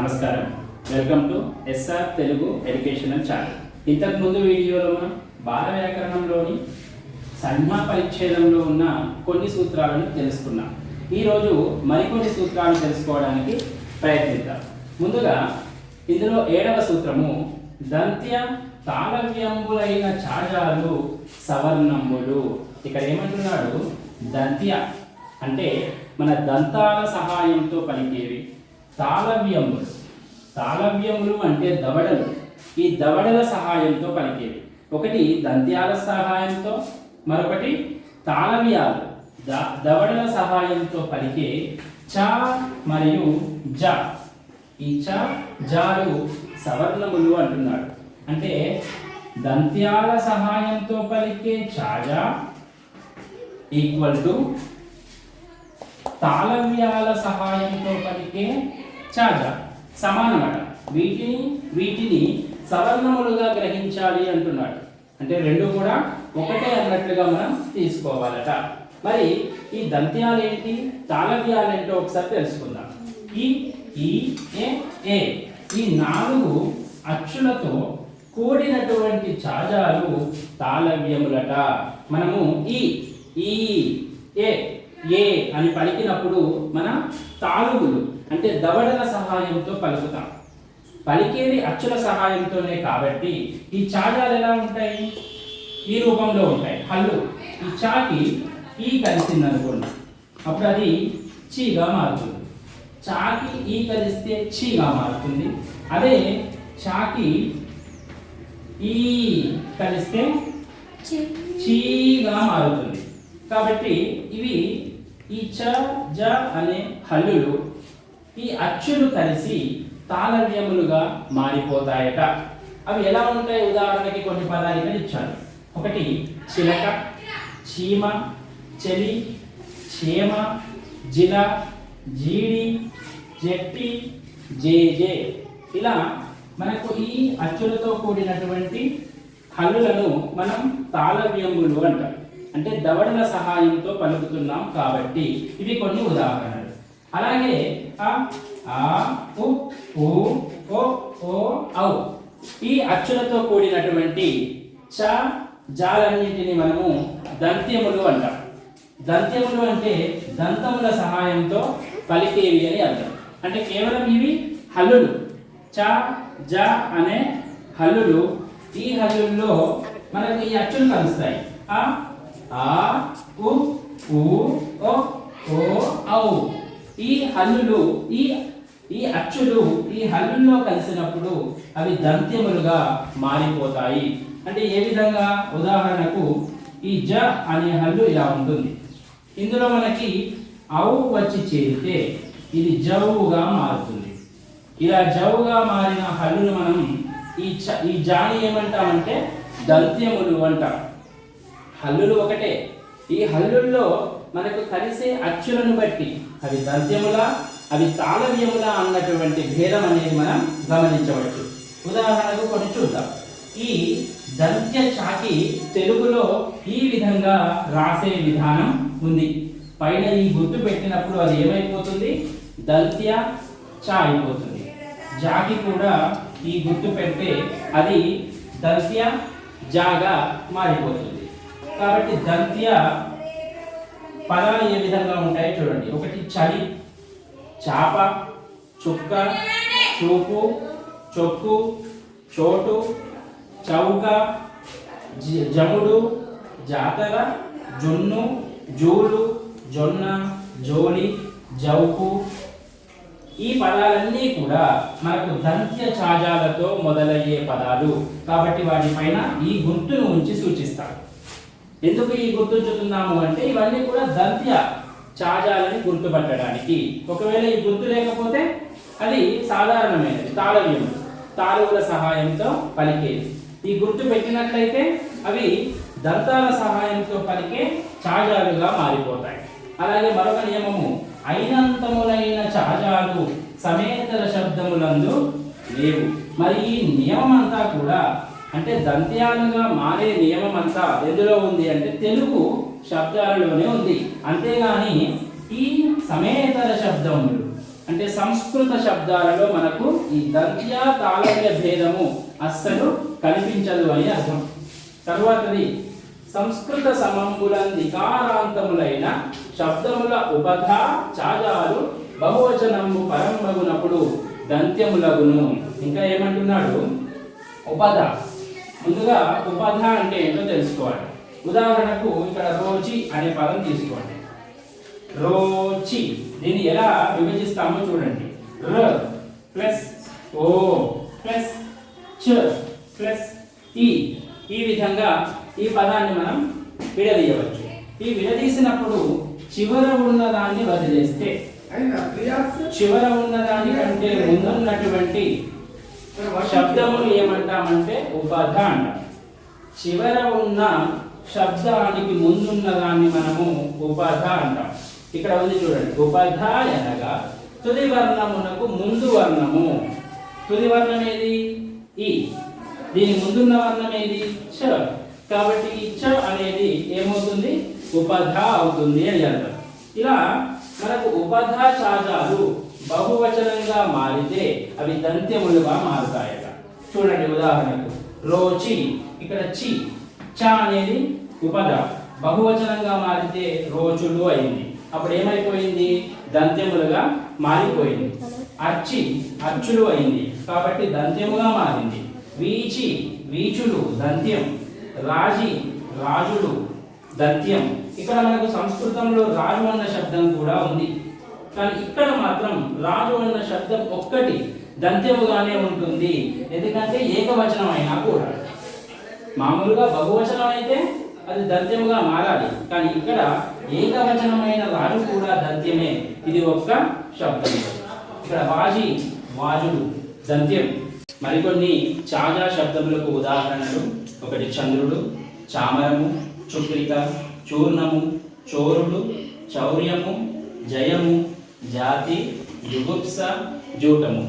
నమస్కారం. Welcome to S R Telugu educational channel. ఇంతకు ముందు వీడియోలో మనం బాల వ్యాకరణంలోని సంజ్ఞా పరిచ్ఛేదంలో ఉన్న కొన్ని సూత్రాలను తెలుసుకున్నాం. ఈరోజు మరికొన్ని సూత్రాలను తెలుసుకోవడానికి ప్రయత్నిద్దాం. ముందుగా ఇందులో ఏడవ సూత్రము దంత్య తాళవ్యంబులైన చాజాలు సవర్ణంబులు. ఇక్కడ ఏమంటున్నాడు? దంత్య. అంటే మన దంతాల సహాయంతో పలికేవి. తాళవ్యములు. తాళవ్యములు అంటే దవడలు. ఈ దవడల సహాయంతో పలికేవి. ఒకటి దంత్యాల సహాయంతో మరొకటి తాళవ్యాలు. ద దవడల సహాయంతో పలికే చ మరియు జ. ఈ చ జాలు సవర్ణములు అంటున్నాడు. అంటే దంత్యాల సహాయంతో పలికే చాజా ఈక్వల్ టు తాళవ్యాల సహాయంతో పలికే చాజ సమానమట. వీటిని వీటిని సవర్ణములుగా గ్రహించాలి అంటున్నాడు. అంటే రెండు కూడా ఒకటే అన్నట్లుగా మనం తీసుకోవాలట. మరి ఈ దంత్యాలు ఏంటి తాళవ్యాలు ఏంటో ఒకసారి తెలుసుకుందాం. ఈ ఈ ఏ ఏ. ఈ నాలుగు అచ్చులతో కూడినటువంటి చాజాలు తాళవ్యములట. మనము ఈ ఈ ఏ ఏ అని పలికినప్పుడు మన తాలుగులు అంటే దవడల సహాయంతో పలుకుతాం. పలికేది అచ్చుల సహాయంతోనే కాబట్టి ఈ చాజాలు ఎలా ఉంటాయి? ఈ రూపంలో ఉంటాయి. హల్లు. ఈ చాకి ఈ కలిసింది అనుకోండి. అప్పుడు అది చీగా మారుతుంది. చాకి ఈ కలిస్తే చీగా మారుతుంది. అదే చాకి ఈ కలిస్తే చీగా మారుతుంది. కాబట్టి ఇవి ఈ చ జ అనే హల్లులు ఈ అచ్చులు కలిసి తాళవ్యములుగా మారిపోతాయట. అవి ఎలా ఉంటాయి? ఉదాహరణకి కొన్ని పదాలు ఇక్కడ ఇచ్చాను ఒకటి చిలక చీమ చెలి క్షేమ జిల జీడి జట్టి జేజే. ఇలా మనకు ఈ అచ్చులతో కూడినటువంటి హల్లులను మనం తాళవ్యములు అంటాం. అంటే దవడల సహాయంతో పలుకుతున్నాం కాబట్టి. ఇవి కొన్ని ఉదాహరణలు. అలాగే ఆ ఆ ఉ ఓ ఓ ఔ. ఈ అచ్చులతో కూడినటువంటి చ జాలన్నిటిని మనము దంత్యములు అంటాం. దంత్యములు అంటే దంతముల సహాయంతో పలికేవి అని అర్థం. అంటే కేవలం ఇవి హల్లులు. చ జ అనే హల్లులు ఈ హల్లుల్లో మనకు ఈ అచ్చులు కలుస్తాయి. ఆ ఆ ఉ ఓ ఓ ఔ. ఈ హల్లులు ఈ ఈ అచ్చులు ఈ హల్లుల్లో కలిసినప్పుడు అవి దంత్యములుగా మారిపోతాయి. అంటే ఏ విధంగా? ఉదాహరణకు ఈ జ అనే హల్లు ఇలా ఉంటుంది. ఇందులో మనకి అవు వచ్చి చేరితే ఇది జవుగా మారుతుంది. ఇలా జవుగా మారిన హల్లును మనం ఈ చ ఈ జాని ఏమంటామంటే? దంత్యములు అంటాం. హల్లులు ఒకటే. ఈ హల్లుల్లో మనకు కలిసే అచ్చులను బట్టి అవి దంత్యముల అవి తాళవ్యముల అన్నటువంటి భేదం అనేది మనం గమనించవచ్చు. ఉదాహరణకు కొన్ని చూద్దాం. ఈ దంత్య చాకి తెలుగులో ఈ విధంగా రాసే విధానం ఉంది. పైన ఈ గుర్తు పెట్టినప్పుడు అది ఏమైపోతుంది? దంత్య చా అయిపోతుంది జాకి కూడా ఈ గుర్తు పెడితే అది దంత్య జాగా మారిపోతుంది. కాబట్టి దంత్య పదాలు ఏ విధంగా ఉంటాయో చూడండి. ఒకటి చలి చాప చుక్క చూపు చొక్కు చోటు చౌక జ- జముడు జాతర జున్ను జూలు జొన్న జోలి జౌకు. ఈ పదాలన్నీ కూడా మనకు దంత్య చాజాలతో మొదలయ్యే పదాలు. కాబట్టి వాటిపైన ఈ గుర్తును ఉంచి సూచిస్తాం ఎందుకు ఈ గుర్తుంచుతున్నాము అంటే ఇవన్నీ కూడా దంత్య చాజాలని గుర్తుపట్టడానికి. ఒకవేళ ఈ గుర్తు లేకపోతే అది సాధారణమైనది తాళవ్యం తాళువుల సహాయంతో పలికేది ఈ గుర్తు పెట్టినట్లయితే అవి దంతాల సహాయంతో పలికే చాజాలుగా మారిపోతాయి. అలాగే మరొక నియమము అయినంతములైన చాజాలు సమేతర శబ్దములందు లేవు. మరి ఈ నియమం అంతా కూడా అంటే దంత్యాలుగా మారే నియమం అంతా ఎందులో ఉంది అంటే తెలుగు శబ్దాలలోనే ఉంది. అంతేగాని ఈ సమేతర శబ్దములు అంటే సంస్కృత శబ్దాలలో మనకు ఈ దంత్య తాళవ్య భేదము అస్సలు కనిపించదు అని అర్థం. తర్వాతది సంస్కృత సమంబులందికారాంతములైన శబ్దముల ఉపధ చాజాలు బహువచనము పరంబగునప్పుడు దంత్యములగును. ఇంకా ఏమంటున్నాడు? ఉపధ. ముందుగా ఉపధ అంటే ఏంటో తెలుసుకోవాలి. ఉదాహరణకు ఇక్కడ రోచి అనే పదం తీసుకోండి. రోచి దీన్ని ఎలా విభజిస్తామో చూడండి. ర ప్లస్ ఓ ప్లస్ చ ప్లస్ ఈ. ఈ విధంగా ఈ పదాన్ని మనం విడదీయవచ్చు. ఈ విడదీసినప్పుడు చివర ఉన్నదాన్ని వదిలేస్తే చివర ఉన్నదాని కంటే ముందున్నటువంటి శబ్దమును ఏమంటామంటే ఉపధ అంటాం చివర ఉన్న శబ్దానికి ముందున్న దాన్ని మనము ఉపధ అంటాం. ఇక్కడ ఉంది చూడండి. ఉపధ అనగా తుది వర్ణమునకు ముందు వర్ణము. తుది వర్ణం ఏది? ఈ. దీని ముందున్న వర్ణం ఏది? చ. కాబట్టి ఈ చ అనేది ఏమవుతుంది? ఉపధ అవుతుంది అని అర్థం. ఇలా మనకు ఉపధ చాజాలు బహువచనంగా మారితే అవి దంత్యములుగా మారుతాయట. చూడండి ఉదాహరణకు రోచి ఇక్కడ చి చ అనేది ఉపద. బహువచనంగా మారితే రోచులు అయింది. అప్పుడు ఏమైపోయింది? దంత్యములుగా మారిపోయింది. అర్చి అచ్చులు అయింది. కాబట్టి దంత్యముగా మారింది. వీచి వీచులు దంత్యం. రాజి రాజులు దంత్యం. ఇక్కడ మనకు సంస్కృతంలో రాజు అన్న శబ్దం కూడా ఉంది. కానీ ఇక్కడ మాత్రం రాజు అన్న శబ్దం ఒక్కటి దంత్యముగానే ఉంటుంది. ఎందుకంటే ఏకవచనం అయినా కూడా. మామూలుగా బహువచనం అయితే అది దంత్యముగా మారాలి. కానీ ఇక్కడ ఏకవచనమైన రాజు కూడా దంత్యమే ఇది ఒక్క శబ్దం. ఇక్కడ వాజి వాజుడు దంత్యం. మరికొన్ని చాజా శబ్దములకు ఉదాహరణలు. ఒకటి చంద్రుడు చామరము చుక్రిక చూర్ణము చోరుడు చౌర్యము జయము जाति युगुप्सा जोटमु।